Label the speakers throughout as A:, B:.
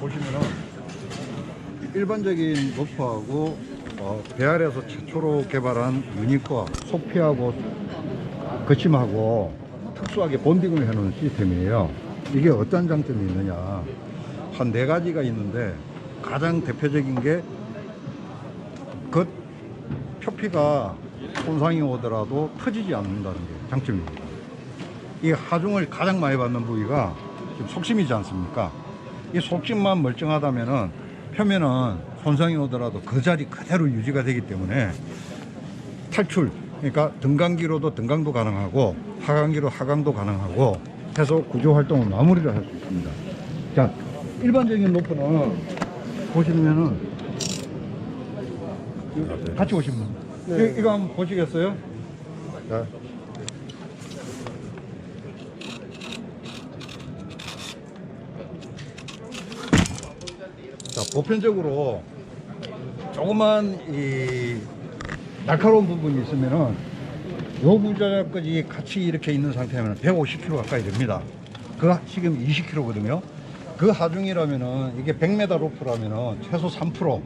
A: 보시면은 일반적인 로프하고 어, 배알에서 최초로 개발한 유니크와 소피하고 거침하고 특수하게 본딩을 해놓은 시스템이에요. 이게 어떤 장점이 있느냐? 한 네 가지가 있는데 가장 대표적인 게 겉 표피가 손상이 오더라도 터지지 않는다는 게 장점입니다. 이 하중을 가장 많이 받는 부위가 속심이지 않습니까? 이 속심만 멀쩡하다면은 표면은 손상이 오더라도 그 자리 그대로 유지가 되기 때문에 탈출 그러니까 등강기로도 등강도 가능하고 하강기로 하강도 가능하고 해서 구조 활동을 마무리를 할 수 있습니다. 자 일반적인 로프는 보시면은 같이 오시 면 이, 이거 한번 보시겠어요? 자. 자, 보편적으로 조그만 이 날카로운 부분이 있으면은 요 부자까지 같이 이렇게 있는 상태면 150kg 가까이 됩니다. 그 지금 20kg거든요. 그 하중이라면은 이게 100m 로프라면은 최소 3%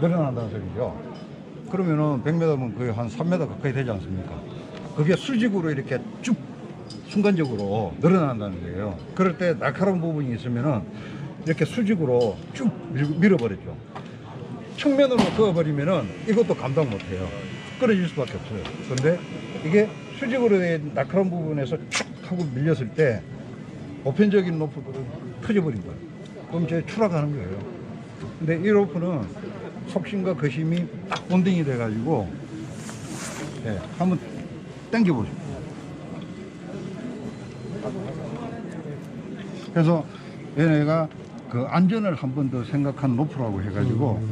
A: 늘어난다는 소리죠. 그러면은 100m면 거의 한 3m 가까이 되지 않습니까? 그게 수직으로 이렇게 쭉 순간적으로 늘어난다는 거예요. 그럴 때 날카로운 부분이 있으면은 이렇게 수직으로 쭉 밀- 밀어버렸죠. 측면으로 그어버리면은 이것도 감당 못해요. 끊어질 수밖에 없어요. 그런데 이게 수직으로 된 날카로운 부분에서 쭉 하고 밀렸을 때 보편적인 로프들은 터져버린 거예요. 그럼 이제 추락하는 거예요. 근데 이 로프는 속심과 거심이 딱 본딩이 돼가지고 예, 한번 당겨보죠. 그래서 얘네가 그 안전을 한 번 더 생각한 로프라고 해가지고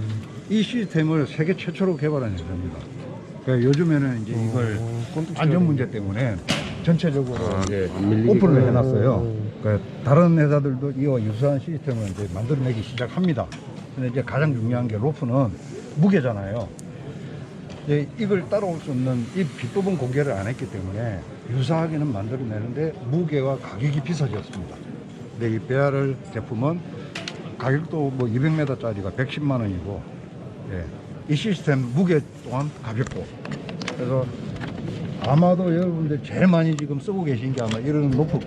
A: 이 시스템을 세계 최초로 개발한 회사입니다. 그러니까 요즘에는 이제 이걸 안전 문제 때문에 전체적으로 이제 오픈을 해놨어요. 그러니까 다른 회사들도 이와 유사한 시스템을 이제 만들어내기 시작합니다. 근데 이제 가장 중요한 게 로프는 무게잖아요. 이제 이걸 따라올 수 없는 이 빗부분 공개를 안 했기 때문에 유사하게는 만들어내는데 무게와 가격이 비싸졌습니다. 근데 이 베아를 제품은 가격도 뭐 200m짜리가 110만 원이고 예. 이 시스템 무게 또한 가볍고 그래서 아마도 여러분들 제일 많이 지금 쓰고 계신 게 아마 이런 로프